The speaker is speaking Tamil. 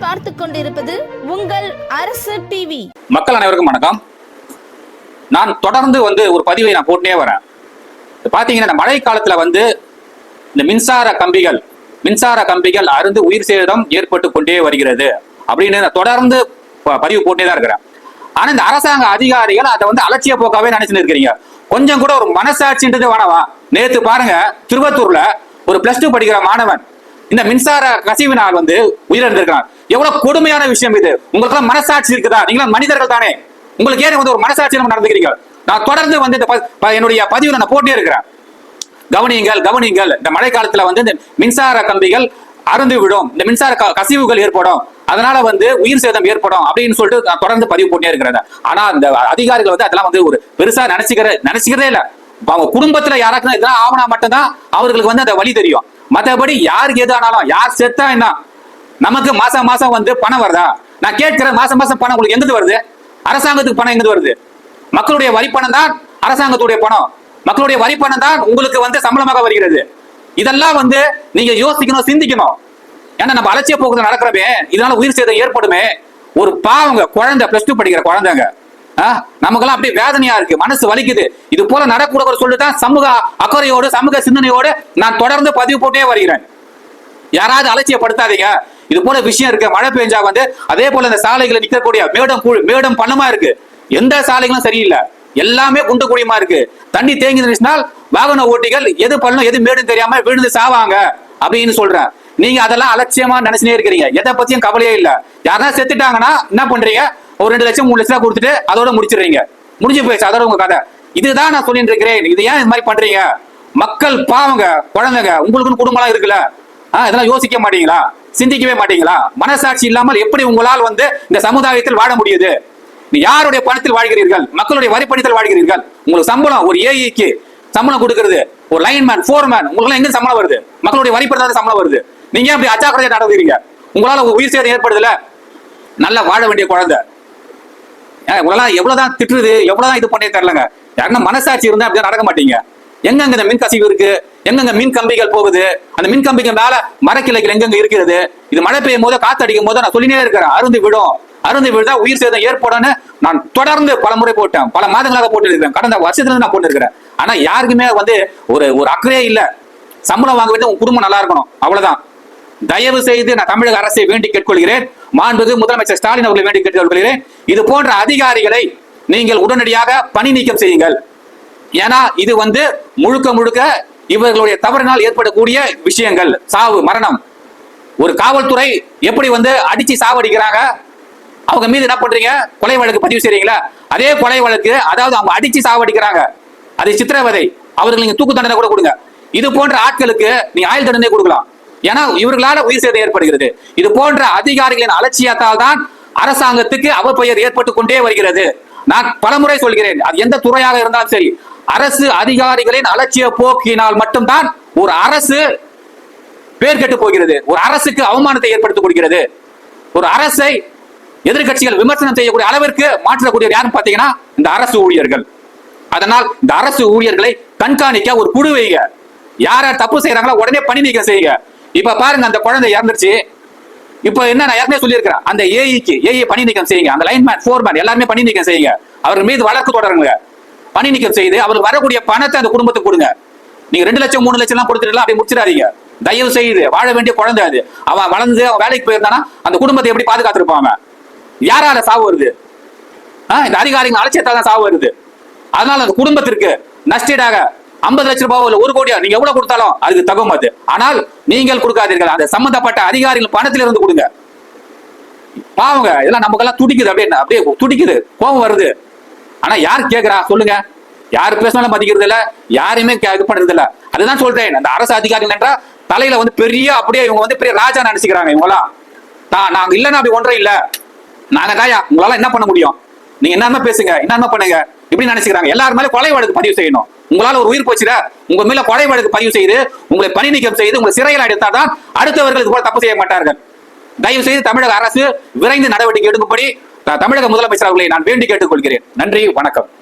பார்த்து கொண்டிருப்பது உங்கள் அரசு டிவி மக்கள் அனைவருக்கும் வணக்கம். நான் தொடர்ந்து வந்து ஒரு பதிவை நான் போட்டுனே வரேன். பாத்தீங்கன்னா இந்த மழை காலத்துல வந்து இந்த மின்சார கம்பிகள் மின்சார கம்பிகள் அருந்து உயிர் சேதம் ஏற்பட்டு கொண்டே வருகிறது அப்படின்னு நான் தொடர்ந்து ப- பதிவு போட்டே தான் இருக்கிறேன். ஆனா இந்த அரசாங்க அதிகாரிகள் அதை வந்து அலட்சிய போக்காவே நினைச்சுன்னு இருக்கிறீங்க. கொஞ்சம் கூட ஒரு மனசாட்சின்றது வேணவா நேத்து பாருங்க திருவத்தூர்ல ஒரு பிளஸ் டூ படிக்கிற மாணவன் இந்த மின்சார கசிவினால் வந்து உயிரிழந்திருக்கிறார். எவ்வளவு கொடுமையான விஷயம் இது. உங்களுக்கு மனசாட்சி இருக்குதா? நீங்களும் மனிதர்கள் தானே. உங்களுக்கு ஏன் வந்து ஒரு மனசாட்சி நம்ம நடந்துக்கிறீங்க? நான் தொடர்ந்து வந்து இந்த ப- என்னுடைய பதிவு நான் போட்டே இருக்கிறேன். கவனியுங்கள் கவனியுங்கள். இந்த மழை காலத்துல வந்து இந்த மின்சார கம்பிகள் அருந்து விடும். இந்த மின்சார கசிவுகள் ஏற்படும். அதனால வந்து உயிர் சேதம் ஏற்படும் அப்படின்னு சொல்லிட்டு நான் தொடர்ந்து பதிவு போட்டே இருக்கிறேன். ஆனா இந்த அதிகாரிகள் வந்து அதெல்லாம் வந்து ஒரு பெருசா நினைச்சுக்கிற நினைச்சுக்கிறதே இல்ல. அவங்க குடும்பத்துல யாராச்சும் இதெல்லாம் ஆவணா மட்டும்தான் அவர்களுக்கு வந்து அந்த வழி தெரியும். மற்றபடி யாருக்கு எது ஆனாலும் யார் செத்தா என்ன? நமக்கு மாசம் மாசம் வந்து பணம் வருதா? நான் கேட்கிறேன் மாசம் மாசம் பணம் உங்களுக்கு எங்கிருந்து வருது? அரசாங்கத்துக்கு பணம் எங்கிருந்து வருது? மக்களுடைய வரி பணம் தான் அரசாங்கத்துடைய பணம். மக்களுடைய வரி பணம் தான் உங்களுக்கு வந்து சம்பளமாக வருகிறது. இதெல்லாம் வந்து நீங்க யோசிக்கணும் சிந்திக்கணும். ஏன்னா நம்ம அலட்சிய போக்குது நடக்கிறவே இதனால உயிர் சேதம் ஏற்படுமே. ஒரு பாவங்க குழந்தை பிளஸ் டூ படிக்கிற குழந்தைங்க. நமக்கெல்லாம் அப்படியே வேதனையா இருக்கு. மனசு வலிக்குது. இது போல நடக்கூட சொல்லிட்டு தான் சமூக அக்கறையோடு சமூக சிந்தனையோடு நான் தொடர்ந்து பதிவு போட்டே வருகிறேன். யாராவது அலட்சியப்படுத்தாதீங்க. இது போல விஷயம் இருக்கு. மழை பெஞ்சா வந்து அதே போல இந்த சாலைகளை நிற்கக்கூடிய மேடம் மேடம் பள்ளமா இருக்கு? எந்த சாலைகளும் சரியில்லை. எல்லாமே குண்டு குடியுமா இருக்கு. தண்ணி தேங்கி நினைச்சினால் வாகன ஓட்டிகள் எது பள்ளம் எது மேடும் தெரியாம விழுந்து சாவாங்க. அப்படின்னு சொல்றேன். நீங்க அதெல்லாம் அலட்சியமா நினைச்சுனே இருக்கிறீங்க. எதை பத்தியும் கவலையே இல்ல. யாரா செத்துட்டாங்கன்னா என்ன பண்றீங்க? ஒரு ரெண்டு லட்சம் மூணு லட்சம் கொடுத்துட்டு அதோட முடிச்சிடுறீங்க. முடிஞ்சு போயிடுச்சு அதோட உங்க கதை. இதுதான் நான் சொல்லிட்டு இருக்கிறேன். இது ஏன் இது மாதிரி பண்றீங்க? மக்கள் பாவங்க குழந்தைங்க உங்களுக்குன்னு குடும்பம்லாம் இருக்குல்ல. ஆஹ் இதெல்லாம் யோசிக்க மாட்டீங்களா? சிந்திக்கவே மாட்டீங்களா? மனசாட்சி இல்லாமல் எப்படி உங்களால் வந்து இந்த சமுதாயத்தில் வாழ முடியுது? நீ யாருடைய பணத்தில் வாழ்கிறீர்கள்? மக்களுடைய வரி பணத்தில் வாழ்கிறீர்கள்? உங்களுக்கு சம்பளம் ஒரு ஏஐக்கு சம்பளம் கொடுக்கறது. ஒரு லைன்மேன் ஃபோர்மேன் உங்களுக்கு எங்க சம்பளம் வருது. மக்களுடைய வரி பணத்தில் சம்பளம் வருது. நீங்க அப்படி அச்சாக்கிரதையா நடந்துக்கிறீங்க? உங்களால உயிர் சேதம் ஏற்படுதுல? நல்லா வாழ வேண்டிய குழந்தை. ஏன் உங்களெல்லாம் எவ்வளவுதான் திட்டுறது எவ்வளவுதான் இது பண்ணே தெரியலங்க. யாருன்னா மனசாட்சி இருந்தா அப்படியே நடக்க மாட்டீங்க. எங்கெங்க இந்த மின் கசிவு இருக்கு? எங்கெங்க மின் கம்பிகள் போகுது? அந்த மின் கம்பிகள் மேல மரக்கிளைகள் எங்கெங்க இருக்கிறது? இது மழை பெய்யும் போது காத்து அடிக்கும் போது நான் சொல்லினே இருக்கிறேன். அருந்து விடும். அருந்து விழுதா உயிர் சேதம் ஏற்படும்னு நான் தொடர்ந்து பல முறை போட்டேன். பல மாதங்களாக போட்டுருக்கிறேன். கடந்த வருஷத்துல நான் போட்டுருக்கிறேன். ஆனா யாருக்குமே வந்து ஒரு ஒரு அக்கறையே இல்ல. சம்பளம் வாங்க வேண்டிய உங்க குடும்பம் நல்லா இருக்கணும். அவ்வளவுதான். தயவு செய்து நான் தமிழக அரசை வேண்டி கேட்கொள்கிறேன். மாண்பது முதலமைச்சர் ஸ்டாலின் அவர்களை வேண்டி கேட்டுக்கொள்கிறேன் இது போன்ற அதிகாரிகளை நீங்கள் உடனடியாக பணி நீக்கம் செய்யுங்கள். ஏன்னா இது வந்து முழுக்க முழுக்க இவர்களுடைய தவறினால் ஏற்படக்கூடிய விஷயங்கள். சாவு மரணம். ஒரு காவல்துறை எப்படி வந்து அடிச்சு சாவடிக்கிறாங்க? அவங்க மீது என்ன பண்றீங்க? கொலை வழக்கு பதிவு செய்றீங்களா? அதே கொலை வழக்கு அதாவது அவங்க அடிச்சு சாவடிக்கிறாங்க. அது சித்திரவதை. அவர்கள் நீங்க தூக்கு தண்டனை கூட கொடுங்க. இது போன்ற ஆட்களுக்கு நீ ஆயுள் தண்டனை கொடுக்கலாம். ஏன்னா இவர்களால உயிர் சேதம் ஏற்படுகிறது. இது போன்ற அதிகாரிகளின் அலட்சியத்தால் தான் அரசாங்கத்துக்கு அவப்பெயர் ஏற்பட்டு கொண்டே வருகிறது. நான் பலமுறை சொல்கிறேன் அது எந்த துறையாக இருந்தாலும் சரி அரசு அதிகாரிகளின் அலட்சிய போக்கினால் மட்டும்தான் ஒரு அரசு பேர் கெட்டு போகிறது. ஒரு அரசுக்கு அவமானத்தை ஏற்படுத்திக் கொடுக்கிறது ஒரு அரசை எதிர்க்கட்சிகள் விமர்சனம் செய்யக்கூடிய அளவிற்கு மாற்றக்கூடியவர் யாருன்னு பாத்தீங்கன்னா இந்த அரசு ஊழியர்கள். அதனால் இந்த அரசு ஊழியர்களை கண்காணிக்க ஒரு குழு வைங்க யார் யார் தப்பு செய்யறாங்களோ உடனே பணி நீக்கம் செய்யுங்க. இப்ப பாருங்க அந்த குழந்தை இறந்துருச்சு. இப்போ என்ன நான் ஏற்கனவே சொல்லியிருக்கிறேன். அந்த ஏஇக்கு ஏஇ பணி நீக்கம் செய்யுங்க. அந்த லைன்மேன் ஃபோர்மேன் எல்லாருமே பணி நீக்கம் செய்யுங்க. அவர்கள் மீது வழக்கு தொடருங்க. பணி நீக்கம் செய்து அவருக்கு வரக்கூடிய பணத்தை அந்த குடும்பத்துக்கு கொடுங்க. நீங்க ரெண்டு லட்சம் மூணு லட்சம் எல்லாம் கொடுத்துட்டு அப்படி முடிச்சிடாதீங்க. தயவு செய்து வாழ வேண்டிய குழந்தை அது. அவன் வளர்ந்து அவன் வேலைக்கு போயிருந்தானா அந்த குடும்பத்தை எப்படி பாதுகாத்திருப்பான் அவன்? யாரால சாவு வருது? இந்த அதிகாரிகள் அலட்சியத்தால தான் சாவு வருது. அதனால அந்த குடும்பத்திற்கு நஷ்டீடாக ஐம்பது லட்சம் ரூபாவோ இல்ல ஒரு கோடியா நீங்க எவ்வளவு கொடுத்தாலும் அதுக்கு தகும் அது. ஆனால் நீங்கள் கொடுக்காதீர்கள். அந்த சம்பந்தப்பட்ட அதிகாரிகள் பணத்திலிருந்து இருந்து கொடுங்க. பாவங்க இதெல்லாம் நமக்கெல்லாம் துடிக்குது. அப்படியே அப்படியே துடிக்குது. கோபம் வருது. ஆனா யார் கேக்குறா? சொல்லுங்க. யாரு பேசினாலும் மதிக்கிறது இல்ல. யாரையுமே இது பண்றது இல்ல. அதுதான் சொல்றேன். அந்த அரசு அதிகாரிகள் என்றா தலையில வந்து பெரிய அப்படியே இவங்க வந்து பெரிய ராஜா நினைச்சுக்கிறாங்க இவங்களாம் நான் நாங்க இல்லைன்னா அப்படி ஒன்றும் இல்ல. நாங்க தாயா உங்களால என்ன பண்ண முடியும்? நீங்க என்னமா பேசுங்க? என்னமா பண்ணுங்க? இப்படி நினைச்சுக்கிறாங்க. எல்லாரும் கொலை வழக்கு பதிவு செய்யணும். உங்களால ஒரு உயிர் போச்சுல உங்க மேல கொலை வழக்கு பதிவு செய்து உங்களை பணி நீக்கம் செய்து உங்களை சிறையில் அடைத்தாதான் அடுத்தவர்கள் இது போல தப்பு செய்ய மாட்டார்கள். தயவு செய்து தமிழக அரசு விரைந்து நடவடிக்கை எடுக்கும்படி தமிழக முதலமைச்சர் அவர்களை நான் வேண்டி கேட்டுக்கொள்கிறேன். நன்றி வணக்கம்.